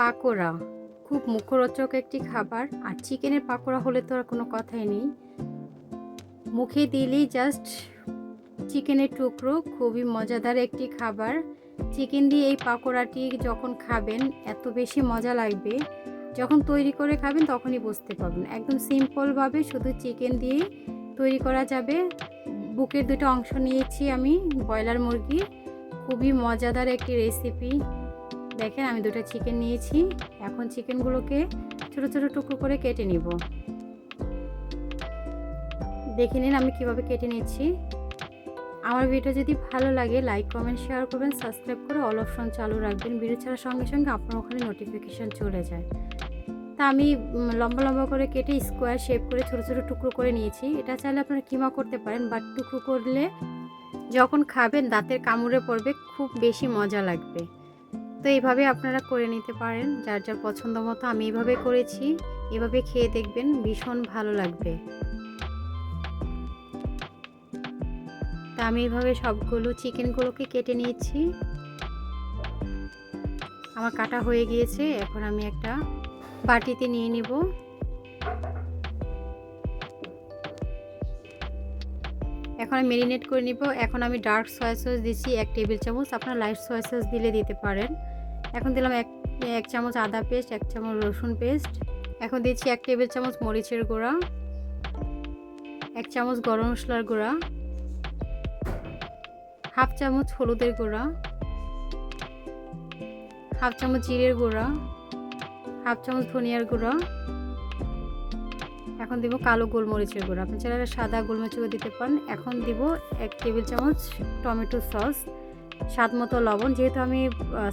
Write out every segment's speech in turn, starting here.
পাকোড়া। খুব মুখরোচক একটি খাবার। আর চিকেনের পাকোড়া হলে তো আর কোনো কথাই নেই। মুখে দিলেই জাস্ট চিকেনের টুকরো। খুবই মজাদার একটি খাবার। চিকেন দিয়ে এই পাকোড়াটি যখন খাবেন, এত বেশি মজা লাগবে। যখন তৈরি করে খাবেন, তখনই বুঝতে পারবেন। একদম সিম্পলভাবে শুধু চিকেন দিয়ে তৈরি করা যাবে। বুকের দুটো অংশ নিয়েছি আমি, ব্রয়লার মুরগি। খুবই মজাদার একটি রেসিপি দেখেন আমি দুটো চিকেন নিয়েছি। এখন চিকেনগুলোকে ছোট ছোট টুকরো করে কেটে নিব। দেখে নিন আমি কীভাবে কেটে নিচ্ছি। আমার ভিডিও যদি ভালো লাগে লাইক কমেন্ট শেয়ার করবেন সাবস্ক্রাইব করে অল অপশন চালু রাখবেন। ভিডিও ছাড়ার সঙ্গে সঙ্গে আপনার ওখানে নোটিফিকেশান চলে যায়। তা আমি লম্বা লম্বা করে কেটে স্কোয়ার শেপ করে ছোট ছোট টুকরো করে নিয়েছি। এটা চাইলে আপনারা কিমা করতে পারেন বাট টুকরো করলে যখন খাবেন, দাঁতের কামড়ে পড়বে, খুব বেশি মজা লাগবে। তো এইভাবে আপনারা করে নিতে পারেন। যার যার পছন্দ মতো আমি এইভাবে করেছি। এভাবে খেয়ে দেখবেন ভীষণ ভালো লাগবে। তা আমি এইভাবে সবগুলো চিকেনগুলোকে কেটে নিয়েছি। আমার কাটা হয়ে গিয়েছে। এখন আমি একটা বাটিতে নিয়ে নিব। এখন আমি মেরিনেট করে নিব। এখন আমি ডার্ক সয়া সস দিচ্ছি। এক টেবিল চামচ। আপনারা লাইট সয়া সস দিলে দিতে পারেন। এখন দিলাম এক এক চামচ আদা পেস্ট, এক চামচ রসুন পেস্ট। এখন দিচ্ছি এক টেবিল চামচ মরিচের গুঁড়া, এক চামচ গরম মশলার গুঁড়া, হাফ চামচ হলুদের গুঁড়া, হাফ চামচ জিরের গুঁড়া, হাফ চামচ ধনিয়ার গুঁড়া। এখন দিব কালো গোলমরিচের গুঁড়া। আপনি চাইলে সাদা গোলমরিচের গুঁড়ো দিতে পারেন। এখন দিব এক টেবিল চামচ টমেটো সস। স্বাদ মতো লবণ। যেহেতু আমি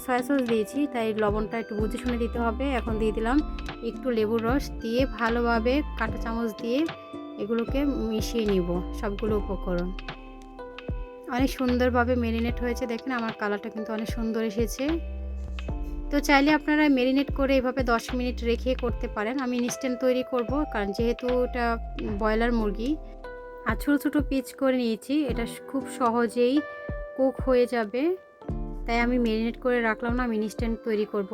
সয়া সস দিয়েছি, তাই লবণটা একটু বুঝে শুনে দিতে হবে। এখন দিয়ে দিলাম একটু লেবুর রস দিয়ে ভালোভাবে কাঁটা চামচ দিয়ে এগুলোকে মিশিয়ে নিব, সবগুলো উপকরণ। অনেক সুন্দরভাবে মেরিনেট হয়েছে। দেখেন আমার কালারটা কিন্তু অনেক সুন্দর এসেছে। তো চাইলে আপনারা মেরিনেট করে এভাবে 10 মিনিট রেখে করতে পারেন। আমি ইনস্ট্যান্ট তৈরি করব, কারণ যেহেতু এটা ব্রয়লার মুরগি, আর ছোটো ছোটো পিচ করে নিয়েছি। এটা খুব সহজেই কুক হয়ে যাবে। তাই আমি মেরিনেট করে রাখলাম না, আমি ইনস্ট্যান্ট তৈরি করব।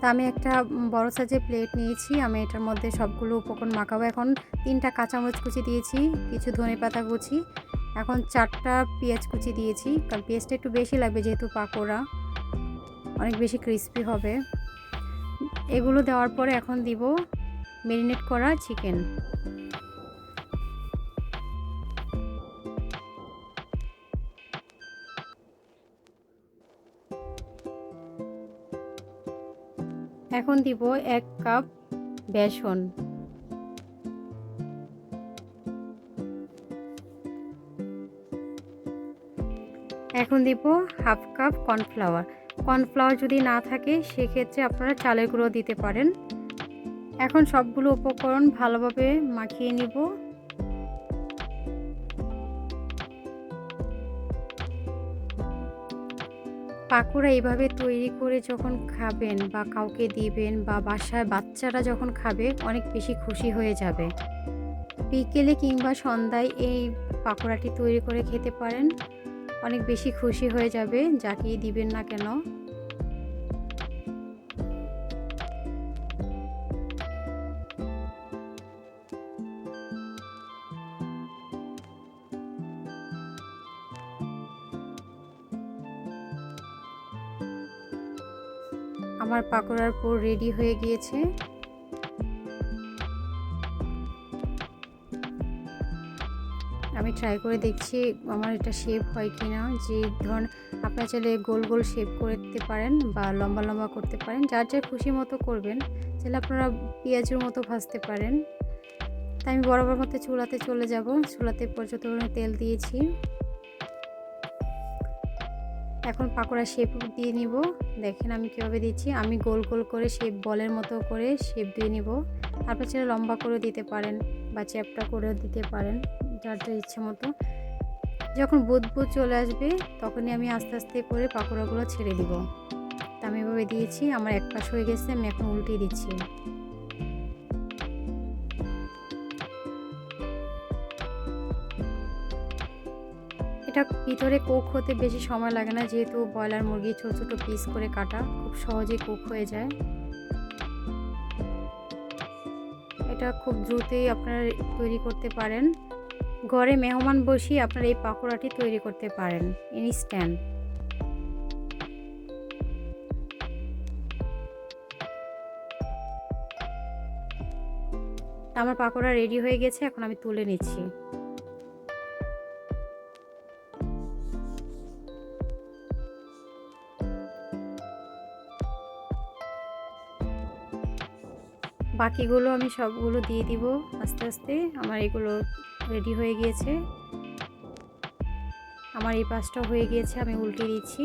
তা আমি একটা বড় সাইজের প্লেট নিয়েছি, আমি এটার মধ্যে সবগুলো উপকরণ মাখাবো। এখন তিনটা কাঁচামরিচ কুচি দিয়েছি, কিছু ধনে পাতা কুচি, এখন চারটা পেঁয়াজ কুচি দিয়েছি, কারণ পেঁয়াজটা একটু বেশি লাগবে যেহেতু পাকোড়া, অনেক বেশি ক্রিস্পি হবে। এগুলো দেওয়ার পরে এখন দিব মেরিনেট করা চিকেন। এখন দিব এক কাপ বেসন। এখন দিব হাফ কাপ কর্নফ্লাওয়ার। কর্নফ্লাওয়ার যদি না থাকে, সেক্ষেত্রে আপনারা চালের গুঁড়ো দিতে পারেন। এখন সবগুলো উপকরণ ভালোভাবে মাখিয়ে নিব। পাকোড়া এইভাবে তৈরি করে যখন খাবেন বা কাউকে দিবেন বা বাসায় বাচ্চারা যখন খাবে, অনেক বেশি খুশি হয়ে যাবে। বিকেলে কিংবা সন্ধ্যায় এই পাকোড়াটি তৈরি করে খেতে পারেন। অনেক বেশি খুশি হয়ে যাবে, যাকেই দিবেন না কেন। আমার পাকোড়ার পুর রেডি হয়ে গিয়েছে। আমি ট্রাই করে দেখছি আমার এটা শেপ হয় কি না যে ধরুন, আপনারা চাইলে গোল গোল শেপ করতে পারেন বা লম্বা লম্বা করতে পারেন। যার যার খুশি মতো করবেন, চাইলে আপনারা পেঁয়াজের মতো ভাজতে পারেন। তাই আমি বরাবর মতো চুলাতে চলে যাব। চুলাতে পর্যন্ত তেল দিয়েছি। এখন পাকোড়া শেপ দিয়ে নিব। দেখেন আমি কীভাবে দিচ্ছি। আমি গোল গোল করে শেপ বলের মতো করে শেপ দিয়ে নিব। আপনার চাইলে লম্বা করে দিতে পারেন বা চ্যাপটা করেও দিতে পারেন, যার যার ইচ্ছে মতো। যখন বুধ বুধ চলে আসবে, তখনই আমি আস্তে আস্তে করে পাকোড়াগুলো ছেড়ে দিব। তা আমি এভাবে দিয়েছি, আমার এক পাশ হয়ে গেছে, আমি এখন উল্টিয়ে দিচ্ছি। এটা ভিতরে কোক হতে বেশি সময় লাগে না, যেহেতু ব্রয়লার মুরগি ছোটো ছোটো পিস করে কাটা, খুব সহজেই কোক হয়ে যায়। এটা খুব দ্রুতই আপনারা তৈরি করতে পারেন। ঘরে মেহমান বসিয়ে আপনারা এই পাকোড়াটি তৈরি করতে পারেন ইনস্ট্যান্ট আমার পাকোড়া রেডি হয়ে গেছে, এখন আমি তুলে নিচ্ছি। বাকিগুলো আমি সবগুলো দিয়ে দিব আস্তে আস্তে। আমার এগুলো রেডি হয়ে গিয়েছে। আমার এই পাশটা হয়ে গিয়েছে, আমি উল্টে দিচ্ছি।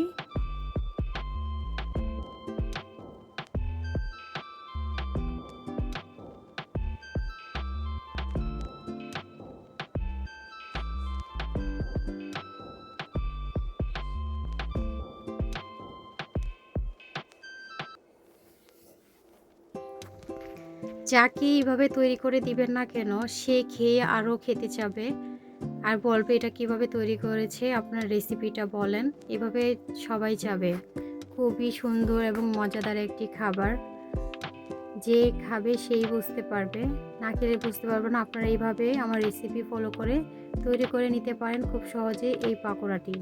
যাকে এইভাবে তৈরি করে দিবেন না কেন? সে খেয়ে আরও খেতে চাবে। আর বলবে এটা কীভাবে তৈরি করেছে, আপনার রেসিপিটা বলেন। এভাবে সবাই যাবে খুবই সুন্দর এবং মজাদার একটি খাবার। যে খাবে সেই বুঝতে পারবে। না খেলে বুঝতে পারবে না, আপনারা এইভাবে আমার রেসিপি ফলো করে তৈরি করে নিতে পারেন খুব সহজে এই পাকোড়াটি।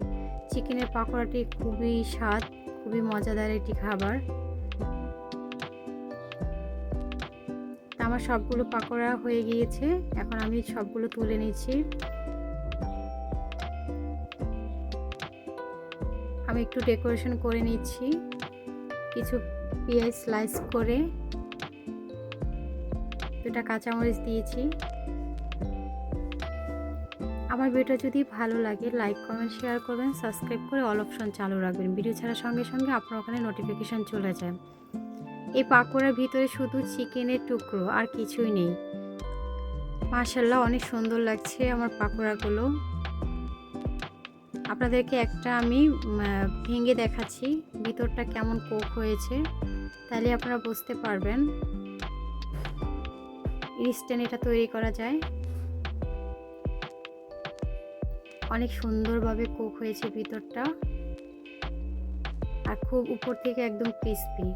চিকেনের পাকোড়াটি খুবই স্বাদ, খুবই মজাদার একটি খাবার। আমার সবগুলো পাকোড়া হয়ে গিয়েছে। এখন আমি সবগুলো তুলে নিচ্ছি। আমি একটু ডেকোরেশন করে নিচ্ছি। কিছু পেঁয়াজ স্লাইস করে। দুটা কাঁচামরিচ দিয়েছি। আমার ভিডিও যদি ভালো লাগে, লাইক, কমেন্ট, শেয়ার করবেন। সাবস্ক্রাইব করে অল অপশন চালু রাখবেন। ভিডিও ছাড়ার সঙ্গে সঙ্গে আপনার ওখানে নোটিফিকেশান চলে যায়। এই পাকোড়ার ভিতরে শুধু চিকেনের টুকরো আর কিছুই নেই। মাশাল্লাহ অনেক সুন্দর লাগছে আমার পাকোড়াগুলো। আপনাদেরকে একটা আমি ভেঙে দেখাচ্ছি, ভিতরটা কেমন কোক হয়েছে, তাহলে আপনারা বুঝতে পারবেন। ইনস্ট্যান্ট এটা তৈরি করা যায়। অনেক সুন্দরভাবে কোক হয়েছে ভিতরটা। আর খুব উপর থেকে একদম ক্রিস্পি।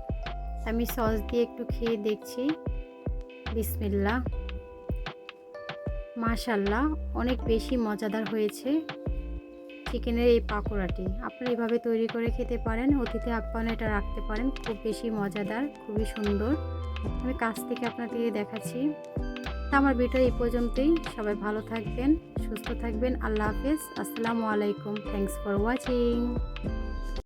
আমি সস দিয়ে একটু খেয়ে দেখছি। বিসমিল্লা মাশাল্লাহ, অনেক বেশি মজাদার হয়েছে চিকেনের এই পাকোড়াটি। আপনারা এইভাবে তৈরি করে খেতে পারেন, অতিথি আপ্যায়নে এটা রাখতে পারেন, খুব বেশি মজাদার, খুবই সুন্দর। আমি কাছ থেকে আপনাদেরকে দেখাচ্ছি। তা আমার ভিডিও এই পর্যন্তই। সবাই ভালো থাকবেন, সুস্থ থাকবেন। আল্লাহ হাফেজ। আসসালামু আলাইকুম। Thanks for watching